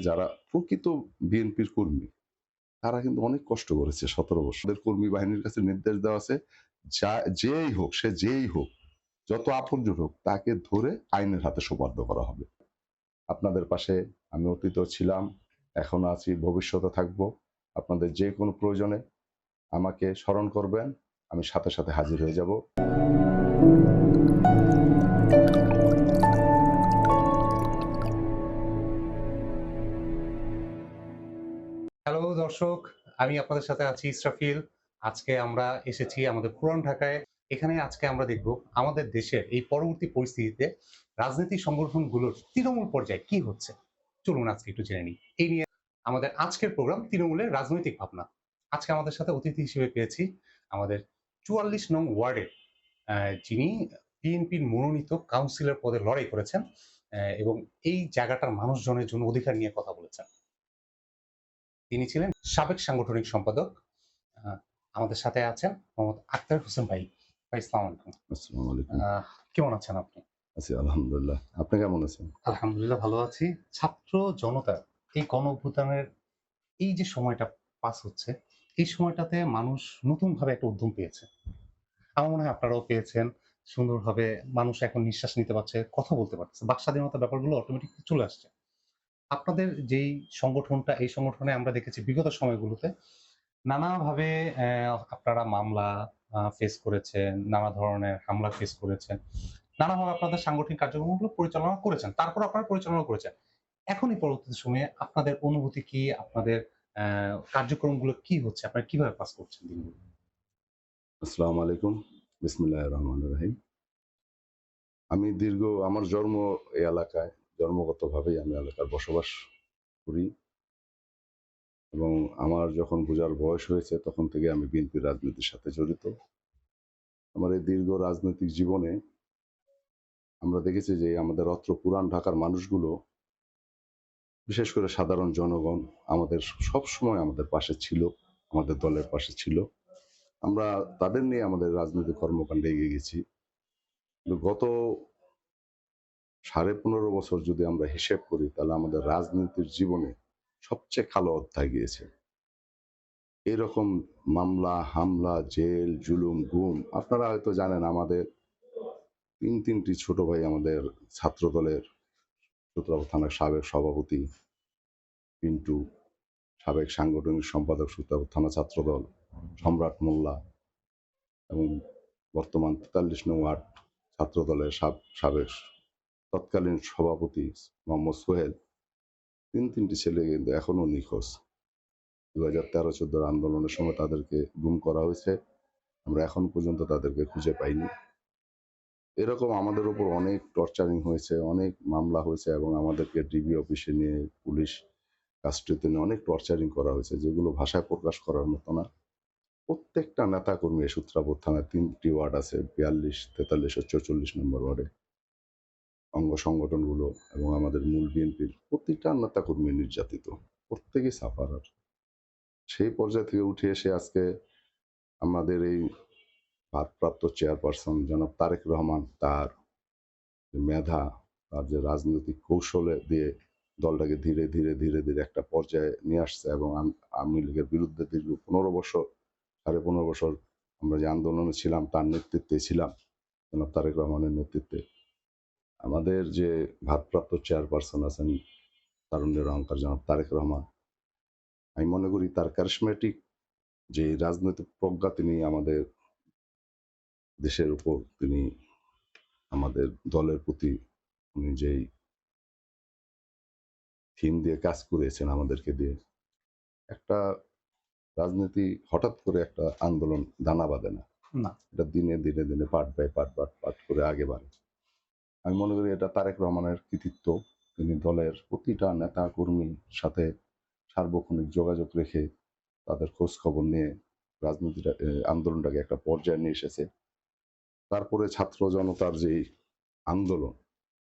যারা প্রকৃত বিএনপির কর্মী, তারা কিন্তু অনেক কষ্ট করেছে সতেরো বছর। ওদের কর্মী বাহিনীর কাছে নির্দেশ দেওয়া আছে, যা, যেই হোক, সে যেই হোক, যত আপনজন হোক, তাকে ধরে আইনের হাতে সোপার্দ করা হবে। আপনাদের পাশে আমি অতীত ছিলাম, এখন আছি, ভবিষ্যতে থাকব। আপনাদের যে কোনো প্রয়োজনে আমাকে স্মরণ করবেন, আমি সাথে সাথে হাজির হয়ে যাব। দর্শক, আমি আপনাদের সাথে আছি ইসরাফিল। আজকে আমরা এসেছি আমাদের পুরান ঢাকায়। এখানে আজকে আমরা দেখব আমাদের দেশের এই পরবর্তী পরিস্থিতিতে রাজনৈতিক সংগঠনগুলোর তৃণমূল পর্যায়ে কি হচ্ছে। চলুন আজকে একটু জেনে নিই। এই নিয়ে আমাদের আজকের প্রোগ্রাম তৃণমূলের রাজনৈতিক ভাবনা। আজকে আমাদের সাথে অতিথি হিসেবে পেয়েছি আমাদের চুয়াল্লিশ নং ওয়ার্ডের যিনি বিএনপির মনোনীত কাউন্সিলর পদে লড়াই করেছেন এবং এই জায়গাটার মানুষজনের জন্য অধিকার নিয়ে কথা বলেছেন। তিনি ছিলেন সাবেক সাংগঠনিক সম্পাদক আমাদের সাথে আছেন মোহাম্মদ আক্তার হোসেন ভাই। ভাই ইসলাম আলাইকুম। কেমন আছেন আপনি? আছি আলহামদুলিল্লাহ। আপনি কেমন আছেন? আলহামদুলিল্লাহ ভালো আছি। ছাত্র জনতা এই গণ এই যে সময়টা পাস হচ্ছে এই সময়টাতে মানুষ নতুন ভাবে একটা উদ্যম পেয়েছে। আমার মনে হয় আপনারাও পেয়েছেন সুন্দরভাবে মানুষ এখন নিঃশ্বাস নিতে পারছে কথা বলতে পারছে। বাক স্বাধীনতার ব্যাপারগুলো অটোমেটিক চলে আসছে। আপনাদের যেই সংগঠনটা, এই সংগঠনে আমরা দেখেছি বিগত সময়গুলোতে নানাভাবে আপনারা মামলা ফেস করেছেন, নানা ধরনের হামলা ফেস করেছেন, নানাভাবে আপনাদের সাংগঠনিক কার্যক্রমগুলো পরিচালনা করেছেন, তারপর আপনারা পরিচালনা করেছেন। এখনই পরবর্তী সময়ে আপনাদের অনুভূতি কি? আপনাদের কার্যক্রমগুলো কি হচ্ছে? আপনারা কীভাবে পাস করছেন দিনগুলো? আসসালামু আলাইকুম। বিসমিল্লাহ রহমান রহিম। আমি দীর্ঘ, আমার জন্ম এই এলাকায় জন্মগতভাবেই আমি এলাকার বসবাস করি। এবং আমার যখন বোঝার বয়স হয়েছে, তখন থেকে আমি বিএনপির রাজনীতির সাথে জড়িত। আমার এই দীর্ঘ রাজনৈতিক জীবনে আমরা দেখেছি যে আমাদের অত্র পুরান ঢাকার মানুষগুলো, বিশেষ করে সাধারণ জনগণ, আমাদের সব সময় আমাদের পাশে ছিল, আমাদের দলের পাশে ছিল। আমরা তাদের নিয়ে আমাদের রাজনৈতিক কর্মকাণ্ডে এগিয়ে গেছি। গত সাড়ে পনেরো বছর যদি আমরা হিসেব করি, তাহলে আমাদের রাজনীতির জীবনে সবচেয়ে কালো অধ্যায় গিয়েছে। এরকম মামলা, হামলা, জেল, জুলুম, গুম, আপনারা হয়তো জানেন আমাদের তিন তিনটি ছোট ভাই আমাদের ছাত্র দলের সূত্রাপুর থানার সাবেক সভাপতি পিন্টু, সাবেক সাংগঠনিক সম্পাদক সূত্রাপুর থানা ছাত্রদল, সম্রাট মোল্লা এবং বর্তমান তেতাল্লিশ নং ওয়ার্ড ছাত্র দলের সাব- সাবেক তৎকালীন সভাপতি মোহাম্মদ সোহেল, তিন তিনটি ছেলে কিন্তু এখনও নিখোঁজ। দু হাজার তেরো চোদ্দোর আন্দোলনের সময় তাদেরকে গুম করা হয়েছে। আমরা এখন পর্যন্ত তাদেরকে খুঁজে পাইনি। এরকম আমাদের উপর অনেক টর্চারিং হয়েছে, অনেক মামলা হয়েছে এবং আমাদেরকে ডিবি অফিসে নিয়ে, পুলিশ কাস্টডিতে নিয়ে অনেক টর্চারিং করা হয়েছে, যেগুলো ভাষায় প্রকাশ করার মতো না। প্রত্যেকটা নেতাকর্মী সূত্রাপুর থানায় তিনটি ওয়ার্ড আছে, বিয়াল্লিশ, তেতাল্লিশ ও চৌচল্লিশ নম্বর ওয়ার্ডে। অঙ্গ সংগঠনগুলো এবং আমাদের মূল বিএনপির প্রতিটা নেতাকর্মী নির্যাতিত, প্রত্যেকেই সাফারার। সেই পর্যায় থেকে উঠে এসে আজকে আমাদের এই ভারপ্রাপ্ত চেয়ারপারসন জনাব তারেক রহমান তার মেধা, তার যে রাজনৈতিক কৌশলে দিয়ে দলটাকে ধীরে ধীরে ধীরে ধীরে একটা পর্যায়ে নিয়ে আসছে এবং আওয়ামী লীগের বিরুদ্ধে দীর্ঘ পনেরো বছর, সাড়ে পনেরো বছর আমরা যে আন্দোলনে ছিলাম, তার নেতৃত্বে ছিলাম জনাব তারেক রহমানের নেতৃত্বে। আমাদের যে ভারপ্রাপ্ত চেয়ারপারসন আছেন তারুণ্যের অহংকার জনাব তারেক রহমান আমি মনে করি তার ক্যারিসমেটিক যে রাজনৈতিক প্রজ্ঞা তিনি আমাদের দেশের উপর তিনি আমাদের দলের প্রতি উনি যেই থিম দিয়ে কাজ করেছেন আমাদেরকে দিয়ে একটা রাজনীতি হঠাৎ করে একটা আন্দোলন দানা বাঁধে না। না। এটা দিনে দিনে দিনে part by part part part করে আগে বাড়ে। আমি মনে করি এটা তারেক রহমানের কৃতিত্ব। তিনি দলের প্রতিটা নেতা কর্মীর সাথে সার্বক্ষণিক যোগাযোগ রেখে তাদের খোঁজ খবর নিয়ে রাজনীতিটা আন্দোলনটাকে একটা পর্যায়ে নিয়ে এসেছে। তারপরে ছাত্র জনতার যে আন্দোলন,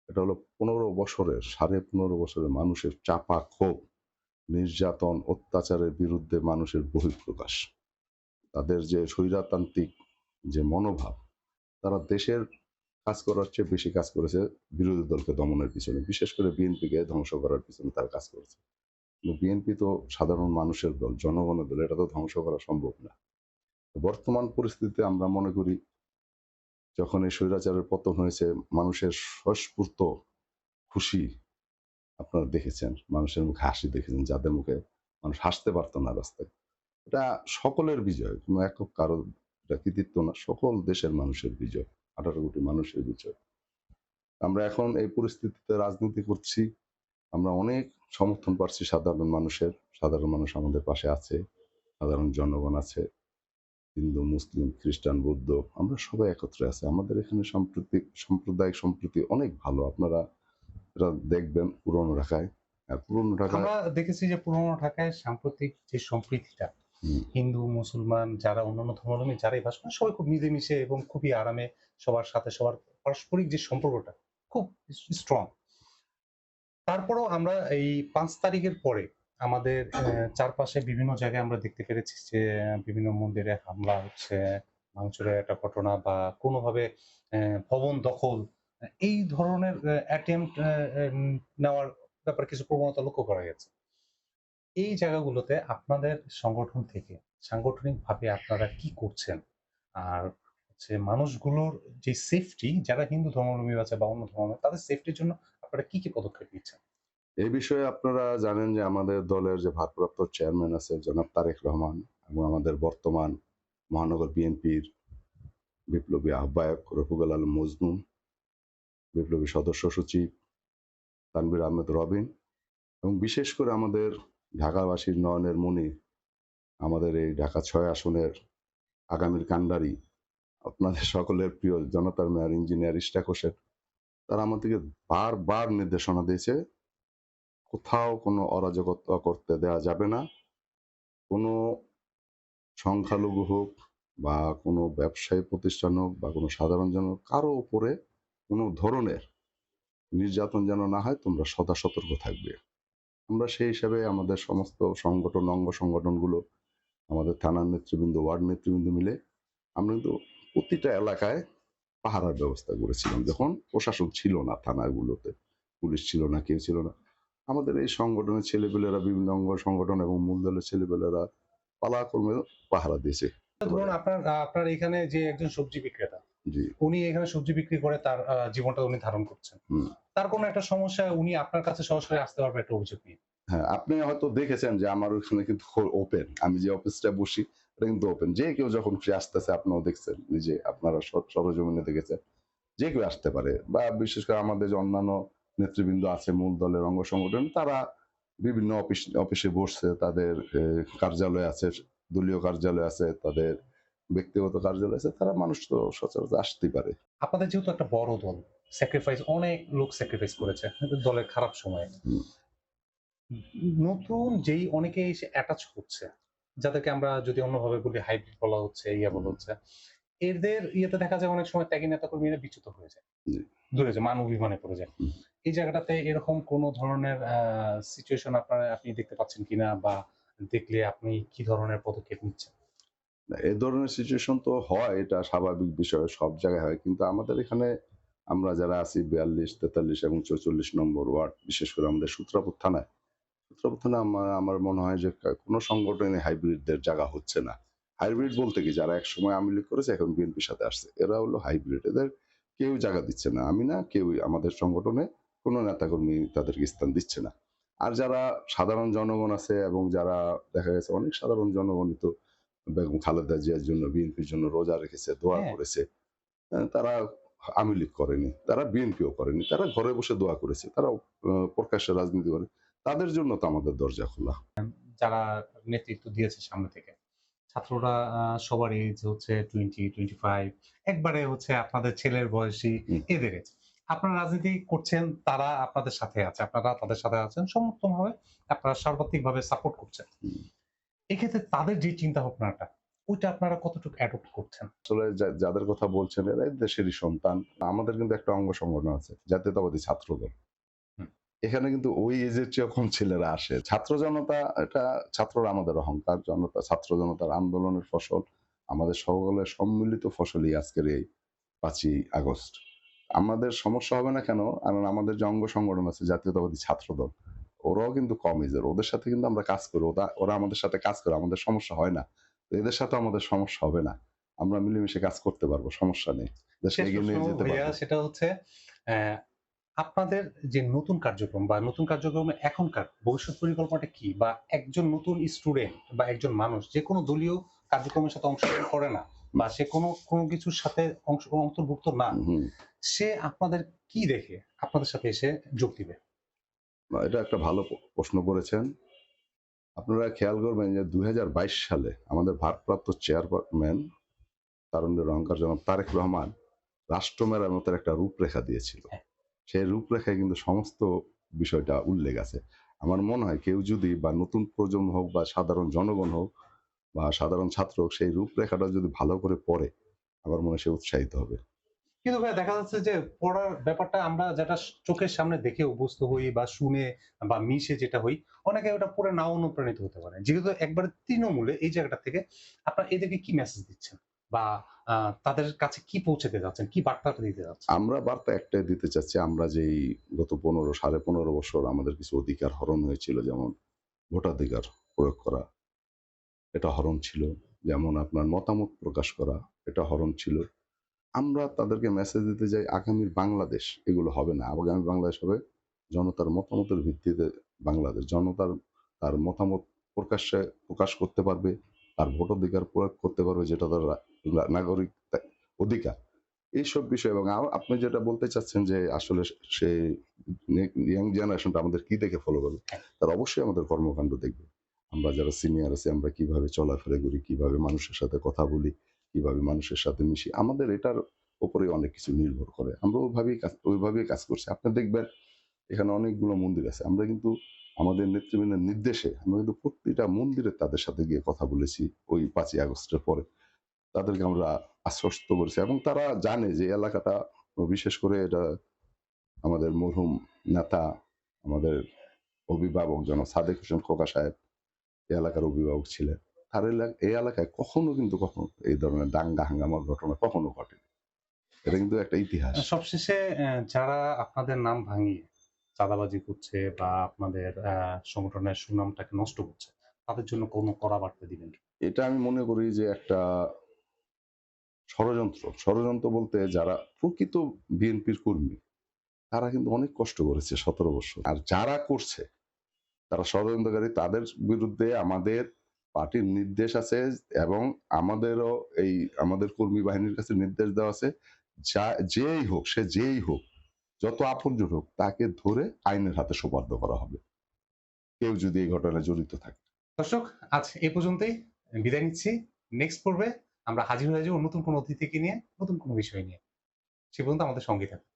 এটা হলো পনেরো বছরের, সাড়ে পনেরো বছরের মানুষের চাপা ক্ষোভ, নির্যাতন, অত্যাচারের বিরুদ্ধে মানুষের বহিঃপ্রকাশ। তাদের যে স্বৈরাতান্ত্রিক যে মনোভাব, তারা দেশের কাজ করার চেয়ে বেশি কাজ করেছে বিরোধী দলকে দমনের পিছনে। বিশেষ করে বিএনপিকে ধ্বংস করার পিছনে তারা কাজ করেছে। বিএনপি তো সাধারণ মানুষের দল, জনগণের দল, এটা তো ধ্বংস করা সম্ভব না। বর্তমান পরিস্থিতিতে আমরা মনে করি, যখন এই স্বৈরাচারের পতন হয়েছে, মানুষের স্বস্ফূর্ত খুশি আপনারা দেখেছেন, মানুষের মুখে হাসি দেখেছেন, যাদের মুখে মানুষ হাসতে পারতো না রাস্তায়। এটা সকলের বিজয়, কোনো একক কারও, এটা কৃতিত্ব না, সকল দেশের মানুষের বিজয়। আঠারো কোটি মানুষের বিজয় আমরা এখন এই পরিস্থিতিতে রাজনীতি করছি। আমরা অনেক সমর্থন পাচ্ছি সাধারণ মানুষের। সাধারণ মানুষ আমাদের পাশে আছে। সাধারণ জনগণ আছে। হিন্দু, মুসলিম, খ্রিস্টান, বৌদ্ধ, আমরা সবাই একত্রে আছি। আমাদের এখানে সাম্প্রতিক সাম্প্রদায়িক সম্প্রীতি অনেক ভালো। আপনারা দেখবেন পুরনো ঢাকায়। আর পুরনো ঢাকায় আমরা দেখেছি যে পুরোনো ঢাকায় সাম্প্রতিক যে সম্প্রীতিটা হিন্দু, মুসলমান যারা অন্যান্য ধর্মাবলম্বী, যারাই বাস করেন, সবাই খুব মিলেমিশে এবং খুবই আরামে সবার সাথে সবার পারস্পরিক যে সম্পর্কটা খুব স্ট্রং তারপরেও আমরা এই পাঁচ তারিখের পরে আমাদের চারপাশে বিভিন্ন জায়গায় আমরা দেখতে পেরেছি যে, বিভিন্ন মন্দিরে হামলা হচ্ছে, ভাঙচুরের একটা ঘটনা বা কোনোভাবে ভবন দখল, এই ধরনের অ্যাটেম্প নেওয়ার ব্যাপারে কিছু প্রবণতা লক্ষ্য করা গেছে। এই জায়গাগুলোতে আপনাদের সংগঠন থেকে সাংগঠনিকভাবে আপনারা কি করছেন? আর হচ্ছে মানুষগুলোর যে সেফটি যারা হিন্দু ধর্মাবলম্বী আছে বা অন্য ধর্ম তাদের সেফটির জন্য আপনারা কি কি পদক্ষেপ নিচ্ছেন? এই বিষয়ে আপনারা জানেন যে আমাদের দলের যে ভারপ্রাপ্ত চেয়ারম্যান আছে জনাব তারেক রহমান এবং আমাদের বর্তমান মহানগর বিএনপির বিপ্লবী আহ্বায়ক রফিকুল আল মজনুন বিপ্লবী সদস্য সচিব তানবির আহমেদ রবিন এবং বিশেষ করে আমাদের ঢাকাবাসীর নয়নের মণি, আমাদের এই ঢাকা ছয় আসনের আগামীর কান্ডারি আপনাদের সকলের প্রিয় জনতার মেয়র ইঞ্জিনিয়ার ইস্টাক হোসেন, তারা আমাদেরকে বারবার নির্দেশনা দিয়েছে, কোথাও কোনো অরাজকতা করতে দেওয়া যাবে না। কোনো সংখ্যালঘু হোক বা কোনো ব্যবসায়ী প্রতিষ্ঠান হোক বা কোনো সাধারণ জন কারও উপরে কোনো ধরনের নির্যাতন যেন না হয়, তোমরা সদা সতর্ক থাকবে। আমরা সেই হিসাবে আমাদের সমস্ত সংগঠন, অঙ্গ সংগঠনগুলো, আমাদের থানার নেতৃবৃন্দ, ওয়ার্ড নেতৃবৃন্দ মিলে আমরা কিন্তু প্রতিটা এলাকায় পাহারার ব্যবস্থা করেছিলাম। যখন প্রশাসন ছিল না থানাগুলোতে, পুলিশ ছিল না, কেউ ছিল না, আমাদের এই সংগঠনের ছেলেপেলেরা, বিভিন্ন অঙ্গ সংগঠন এবং মূল দলের ছেলেপেলেরা পালাক্রমে পাহারা দিয়েছে। ধরুন আপনার আপনার এখানে যে একজন সবজি বিক্রেতা উনি এখানে সবজি বিক্রি করে তার জীবনটা উনি ধারণ করছেন। তার কোনো একটা সমস্যা উনি আপনার কাছে সরাসরি আসতে পারবে একটা অভিযোগ নিয়ে? হ্যাঁ আপনি হয়তো দেখেছেন যে আমার ওখানে কিন্তু ওপেন আমি যে অফিসটা বসি এটা কিন্তু ওপেন যে কেউ যখন খুশি আসতেছে আপনিও দেখছেন নিজে আপনারা সরজমিনে দেখেছেন যে কেউ আসতে পারে। বা বিশেষ করে আমাদের যে অন্যান্য নেতৃবৃন্দ আছে মূল দলের অঙ্গ সংগঠন তারা বিভিন্ন অফিস অফিসে বসছে। তাদের কার্যালয় আছে দলীয় কার্যালয় আছে তাদের ব্যক্তিগত কার্যালয় আছে তারা মানুষ তো সচরাচর আসতেই পারে। আপনাদের যেহেতু একটা বড় দল স্যাক্রিফাইস অনেক লোক স্যাক্রিফাইস করেছে দলের খারাপ সময়ে। নতুন যেই অনেকে এসে অ্যাটাচ হচ্ছে যাদেরকে আমরা যদি অন্যভাবে বলি হাইব্রিড বলা হচ্ছে ইয়া বলা হচ্ছে এদের ইয়েতে দেখা যায় অনেক সময় ত্যাগী নেতা কর্মীরা বিচ্যুত হয়ে যায়। দূরে যায় মান অভিমানে পড়ে যায়। এই জায়গাটাতে এরকম কোন ধরনের সিচুয়েশন আপনারা আপনি দেখতে পাচ্ছেন কিনা বা দেখলে আপনি কি ধরনের পদক্ষেপ নিচ্ছেন? এ ধরনের সিচুয়েশন তো হয়, এটা স্বাভাবিক বিষয়, সব জায়গায় হয়। কিন্তু আমাদের এখানে আমরা যারা আছি, বিয়াল্লিশ, তেতাল্লিশ এবং চৌচল্লিশ নম্বর ওয়ার্ড, বিশেষ করে আমাদের সূত্রাপুর থানায় সূত্রাপুর থানায় আমার আমার মনে হয় যে কোনো সংগঠনে হাইব্রিডদের জায়গা হচ্ছে না। হাইব্রিড বলতে কি? যারা এক সময় আওয়ামী লীগ করেছে, এখন বিএনপির সাথে আসছে। এরা হলো হাইব্রিড। এদের কেউ জায়গা দিচ্ছে না। আমি না কেউই আমাদের সংগঠনে কোনো নেতাকর্মী তাদেরকে স্থান দিচ্ছে না। আর যারা সাধারণ জনগণ আছে এবং যারা দেখা গেছে অনেক সাধারণ জনগণই তো বেগম খালেদা জিয়ার জন্য বিএনপির জন্য রোজা রেখেছে দোয়া হ্যাঁ। করেছে তারা আওয়ামী লীগ করেনি তারা বিএনপিও করেনি তারা ঘরে বসে দোয়া করেছে তারা প্রকাশ্যে রাজনীতি করে তাদের জন্য তো আমাদের দরজা খোলা যারা নেতৃত্ব দিয়েছে সামনে থেকে ছাত্ররা সবার এজ হচ্ছে টোয়েন্টি টোয়েন্টি ফাইভ একবারে হচ্ছে আপনাদের ছেলের বয়সী। এদের age। আপনারা রাজনীতি করছেন তারা আপনাদের সাথে আছে আপনারা তাদের সাথে আছেন সমর্থনভাবে আপনারা সার্বত্রিকভাবে সাপোর্ট করছেন। এক্ষেত্রে তাদের যে চিন্তা ভাবনাটা ওইটা আপনারা কতটুকু অ্যাডপ্ট করছেন? আসলে যাদের কথা বলছেন এরা দেশেরই সন্তান। আমাদের কিন্তু একটা অঙ্গ সংগঠন আছে জাতীয়তাবাদী ছাত্র দল এখানে কিন্তু ওই এজের চেয়ে কম ছেলেরা আসে। ছাত্র জনতা এটা ছাত্ররা আমাদের অহংকার জনতা ছাত্র জনতার আন্দোলনের ফসল। আমাদের সকলের সম্মিলিত ফসলই আজকের এই পাঁচই আগস্ট। আমাদের সমস্যা হবে না কেন? কারণ আমাদের যে অঙ্গ সংগঠন আছে জাতীয়তাবাদী ছাত্র দল ওরাও কিন্তু কম এজের ওদের সাথে কিন্তু আমরা কাজ করি। ওরা ওরা আমাদের সাথে কাজ করে আমাদের সমস্যা হয় না। তো এদের সাথে আমাদের সমস্যা হবে না। আমরা মিলেমিশে কাজ করতে পারব সমস্যা নেই। সেটা হচ্ছে আপনাদের যে নতুন কার্যক্রম বা নতুন কার্যক্রমে এখনকার ভবিষ্যৎ পরিকল্পনাটা কি? বা একজন নতুন স্টুডেন্ট বা একজন মানুষ যে কোনো দলীয় কার্যক্রমের সাথে অংশগ্রহণ করে না বা সে কোনো কোনো কিছুর সাথে অংশ অন্তর্ভুক্ত না সে আপনাদের কি দেখে? আপনাদের সাথে এসে যোগ দিবে। এটা একটা ভালো প্রশ্ন করেছেন। আপনারা খেয়াল করবেন যে দু হাজার বাইশ সালে আমাদের ভারপ্রাপ্ত চেয়ারম্যান তারুণ্যের অহংকার জনাব তারেক রহমান রাষ্ট্র মেরামতের একটা রূপরেখা দিয়েছিল। হ্যাঁ। সেই রূপরেখায় কিন্তু সমস্ত বিষয়টা উল্লেখ আছে। আমার মনে হয় কেউ যদি বা নতুন প্রজন্ম হোক বা সাধারণ জনগণ হোক বা সাধারণ ছাত্র হোক সেই রূপরেখাটা যদি ভালো করে পড়ে আমার মনে হয় সে উৎসাহিত হবে। কিন্তু ভাই দেখা যাচ্ছে যে পড়ার ব্যাপারটা আমরা যেটা চোখের সামনে দেখে অভ্যস্ত হই বা শুনে বা মিশে যেটা হই, অনেকে ওটা পড়ে নাও অনুপ্রাণিত হতে পারে। যেহেতু একবার তৃণমূলে এই জায়গাটা থেকে আপনারা এদেরকে কি মেসেজ দিচ্ছেন? বা তাদের কাছে কি পৌঁছাতে যাচ্ছেন? কি বার্তাটা দিতে যাচ্ছেন? আমরা বার্তা একটাই দিতে চাচ্ছি, আমরা যেই গত পনেরো, সাড়ে পনেরো বছর আমাদের কিছু অধিকার হরণ হয়েছিল, যেমন ভোটাধিকার প্রয়োগ করা, এটা হরণ ছিল। যেমন আপনার মতামত প্রকাশ করা, এটা হরণ ছিল। আমরা তাদেরকে মেসেজ দিতে যাই, আগামীর বাংলাদেশ এগুলো হবে না। আগামী বাংলাদেশ হবে জনতার মতামতের ভিত্তিতে বাংলাদেশ। জনতার, তার মতামত প্রকাশ্যে প্রকাশ করতে পারবে, তার ভোটাধিকার প্রয়োগ করতে পারবে, যেটা তার নাগরিক অধিকার। এইসব বিষয় এবং আপনি যেটা বলতে চাচ্ছেন যে আসলে সে ইয়াং জেনারেশনটা আমাদের কি দেখে ফলো করবে, তার অবশ্যই আমাদের কর্মকাণ্ড দেখবে। আমরা যারা সিনিয়র আছি, আমরা কীভাবে চলাফেরা করি, কীভাবে মানুষের সাথে কথা বলি কীভাবে মানুষের সাথে মিশি, আমাদের এটার উপরে অনেক কিছু নির্ভর করে। আমরা ওইভাবেই কাজ ওইভাবেই কাজ করছি। আপনি দেখবেন, এখানে অনেকগুলো মন্দির আছে। আমরা কিন্তু আমাদের নেতৃবৃন্দের নির্দেশে, আমরা কিন্তু প্রতিটা মন্দিরে তাদের সাথে গিয়ে কথা বলেছি ওই পাঁচই আগস্টের পরে। তাদেরকে আমরা আশ্বস্ত করেছি এবং তারা জানে যে এলাকাটা, বিশেষ করে এটা আমাদের মরহুম নেতা, আমাদের অভিভাবক যেন সাদেক হোসেন খোকা সাহেব, এলাকার অভিভাবক ছিলেন। তার এই এলাকায় কখনো কিন্তু কখনো এই ধরনের দাঙ্গা হাঙ্গামার ঘটনা কখনো ঘটেনি। এটা কিন্তু একটা ইতিহাস। সবশেষে যারা আপনাদের নাম ভাঙিয়ে চাঁদাবাজি করছে বা আপনাদের সংগঠনের সুনামটাকে নষ্ট করছে তাদের জন্য কোনো কড়া বার্তা দিবেন এটা আমি মনে করি যে একটা ষড়যন্ত্র। ষড়যন্ত্র বলতে যারা প্রকৃত বিএনপির কর্মী তারা কিন্তু অনেক কষ্ট করেছে সতেরো বছর। আর যারা করছে তারা ষড়যন্ত্রকারী তাদের বিরুদ্ধে আমাদের পার্টির নির্দেশ আছে এবং আমাদেরও এই আমাদের কর্মী বাহিনীর কাছে নির্দেশ দেওয়া আছে যা যেই হোক সে যেই হোক যত আপনজন হোক তাকে ধরে আইনের হাতে সোপার্দ করা হবে। কেউ যদি এই ঘটনায় জড়িত থাকে। দর্শক আজ এই পর্যন্তই। বিদায় নিচ্ছি। নেক্সট পর্বে আমরা হাজির হয়ে যাব নতুন কোনো অতিথিকে নিয়ে নতুন কোনো বিষয় নিয়ে। সে পর্যন্ত আমাদের সঙ্গে থাকুন।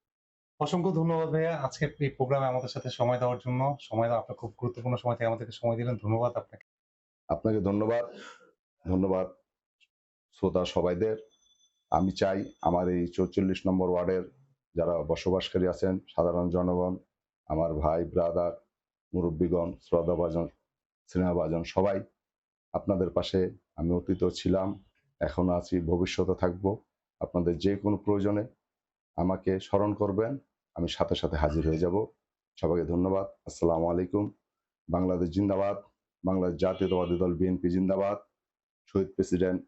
অসংখ্য ধন্যবাদ ভাইয়া। আজকে এই প্রোগ্রামে আমাদের সাথে সময় দেওয়ার জন্য সময় দেওয়া আপনার খুব গুরুত্বপূর্ণ সময় থেকে আমাদেরকে সময় দিলেন। ধন্যবাদ আপনাকে। আপনাকে ধন্যবাদ। ধন্যবাদ শ্রোতা সবাইদের। আমি চাই আমার এই চৌচল্লিশ নম্বর ওয়ার্ডের যারা বসবাসকারী আছেন, সাধারণ জনগণ, আমার ভাই ব্রাদার মুরব্বীগণ, শ্রদ্ধাভাজন, স্নেহভাজন সবাই, আপনাদের পাশে আমি অতীত ছিলাম, এখনও আছি, ভবিষ্যতে থাকব। আপনাদের যে কোনো প্রয়োজনে আমাকে স্মরণ করবেন, আমি সাথে সাথে হাজির হয়ে যাব। সবাইকে ধন্যবাদ। আসসালামু আলাইকুম। বাংলাদেশ জিন্দাবাদ। বাংলাদেশ জাতীয়তাবাদী দল বিএনপি জিন্দাবাদ। শহীদ প্রেসিডেন্ট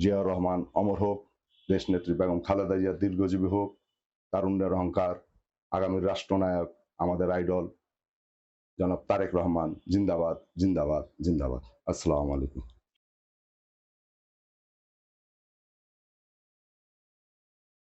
জিয়াউর রহমান অমর হোক, দেশ নেত্রী বেগম খালেদা জিয়া দীর্ঘজীবী হোক, তারুণ্যের অহংকার আগামীর রাষ্ট্রনায়ক আমাদের আইডল জনাব তারেক রহমান জিন্দাবাদ জিন্দাবাদ জিন্দাবাদ। আসসালামু আলাইকুম।